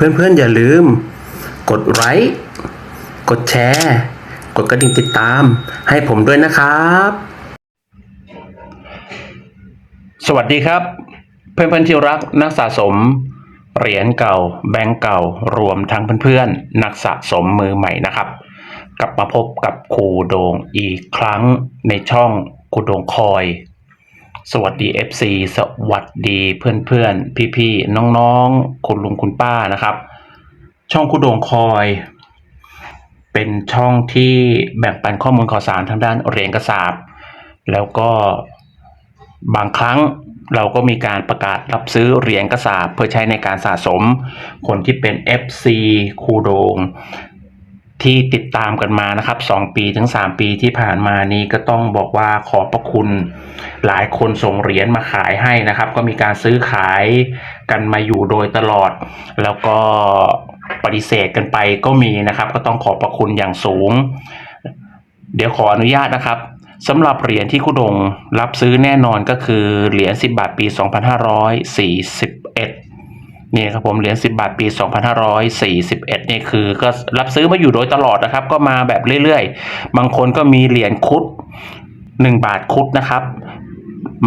เพื่อนๆอย่าลืม กดไลค์กดแชร์ กดกระดิ่งติดตาม ให้ผมด้วยนะครับ สวัสดีครับ เพื่อนๆที่รักนักสะสม เหรียญเก่า แบงก์เก่ารวมทั้งเพื่อนๆนักสะสมมือใหม่นะครับ กลับมาพบกับครูโดงอีกครั้งในช่องครูโดงคอย สวัสดี FC สวัสดีเพื่อนๆ พี่ๆ น้องๆ คุณลุงคุณป้านะครับ ช่องครูโดงคอย เป็นช่องที่แบ่งปันข้อมูลข่าวสารทางด้านเหรียญกระสาบ แล้วก็บางครั้งเราก็มีการประกาศรับซื้อเหรียญกระสาบเพื่อใช้ในการสะสม คนที่เป็น FC คูโดง ที่ติดตามกันมานะครับ 2 ปีถึง 3 ปีที่ผ่านมานี้ก็ต้องบอกว่าขอบพระคุณหลายคนส่งเหรียญมาขายให้นะครับ ก็มีการซื้อขายกันมาอยู่โดยตลอด แล้วก็ปฏิเสธกันไปก็มีนะครับ ก็ต้องขอบพระคุณอย่างสูง เดี๋ยวขออนุญาตนะครับสำหรับเหรียญที่คุณดงรับซื้อแน่นอนก็คือเหรียญ10 บาทปี 2541 นี่ครับผมเหรียญ10 บาทปี 2541 นี่คือก็รับซื้อมาอยู่โดยตลอดนะครับ ก็มาแบบเรื่อยๆ บางคนก็มีเหรียญคุด 1 บาทคุดนะครับ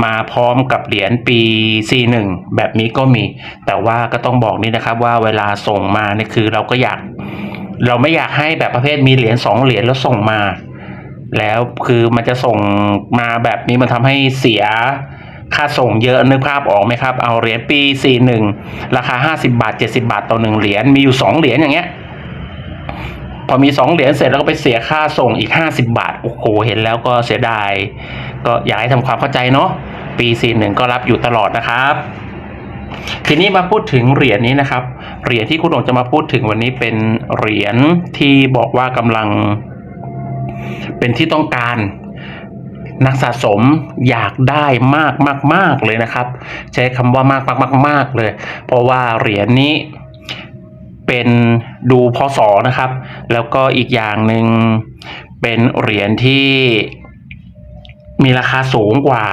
มาพร้อมกับเหรียญปี 41 แบบนี้ก็มี แต่ว่าก็ต้องบอกนี่นะครับว่าเวลาส่งมาเนี่ยคือเราก็อยาก เราไม่อยากให้แบบประเภทมีเหรียญสองเหรียญแล้วส่งมา แล้วคือมันจะส่งมาแบบนี้มันทำให้เสีย ค่าส่งเยอะนึกภาพออกไหมครับ เอาเหรียญปี 41 ราคา 50 บาท 70 บาทต่อหนึ่งเหรียญมีอยู่ 2 เหรียญอย่างเงี้ยพอมี 2 เหรียญเสร็จแล้วก็ไปเสียค่าส่งอีก 50 บาท โอ้โห เห็นแล้วก็เสียดาย ก็อยากให้ทำความเข้าใจเนาะปี 41 ก็รับอยู่ตลอดนะครับ ทีนี้มาพูดถึงเหรียญนี้นะครับ เหรียญที่คุณหลงจะมาพูดถึงวันนี้เป็นเหรียญที่บอกว่ากำลังเป็นที่ต้องการ นักสะสมอยากได้มากมากมากเลยนะครับ ใช้คำว่ามากมากมากมากเลย เพราะว่าเหรียญนี้เป็นดูพศนะครับ แล้วก็อีกอย่างหนึ่งเป็นเหรียญที่มีราคาสูงกว่า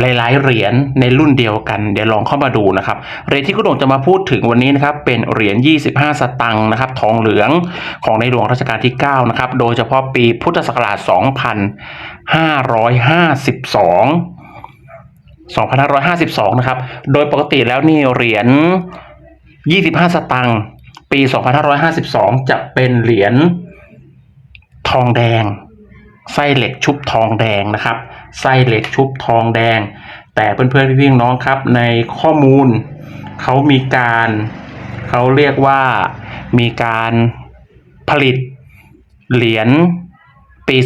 หลายๆเหรียญในรุ่นเดียวกัน เดี๋ยวลองเข้ามาดูนะครับเหรียญที่คุณโด่งจะมาพูดถึงวันนี้นะครับเป็นเหรียญ 25 สตังค์นะครับทองเหลืองของในหลวงรัชกาลที่ 9 นะครับ โดยเฉพาะปีพุทธศักราช 2552 2552 นะครับ โดยปกติแล้วนี่เหรียญ 25 สตังค์ปี 2552 จะเป็นเหรียญทองแดง ไส้เหล็กชุบทองแดงนะครับ ไส้เหล็กชุบทองแดง แต่เพื่อนๆพี่ๆน้องครับ ในข้อมูลเขามีการเขาเรียกว่ามีการผลิตเหรียญปี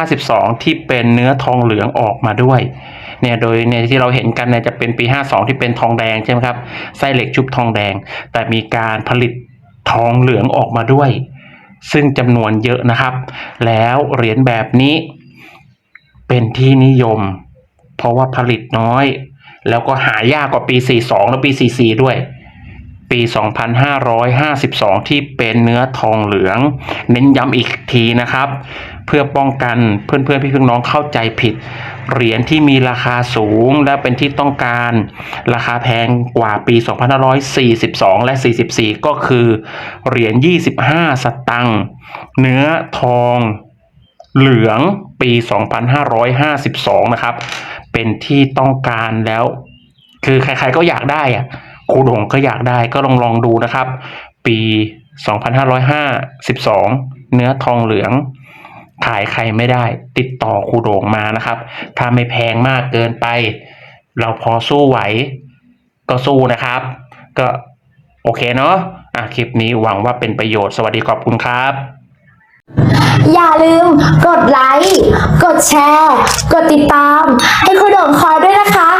2552 ที่เป็นเนื้อทองเหลืองออกมาด้วย เนี่ยโดยเนี่ยที่เราเห็นกันเนี่ยจะเป็นปี 52 ที่เป็นทองแดงใช่ไหมครับ ไส้เหล็กชุบทองแดง แต่มีการผลิตทองเหลืองออกมาด้วย ซึ่งจำนวนเยอะนะครับ แล้วเหรียญแบบนี้เป็นที่นิยม เพราะว่าผลิตน้อย แล้วก็หายากกว่าปี 42 และปี 44 ด้วย ปี 2552 ที่เป็นเนื้อทองเหลือง เน้นย้ำอีกทีนะครับ เพื่อป้องกันเพื่อนๆพี่ๆน้องเข้าใจผิด เหรียญที่มีราคาสูงและเป็นที่ต้องการ ราคาแพงกว่าปี 2542 และ 44 ก็คือเหรียญ 25 สตังค์เนื้อทองเหลืองปี 2552 นะครับ เป็นที่ต้องการแล้ว คือใครๆก็อยากได้อะ ครูดงก็อยากได้ก็ลองลองดูนะครับ ปี 2552 เนื้อทองเหลือง ขายใครไม่ได้ ติดต่อครูโด่งมานะครับ ถ้าไม่แพงมากเกินไป เราพอสู้ไหว ก็สู้นะครับ ก็โอเคเนาะอะคลิปนี้หวังว่าเป็นประโยชน์สวัสดีขอบคุณครับอย่าลืมกดไลค์ กดแชร์ กดติดตาม ให้คุณโด่งคอยด้วยนะคะ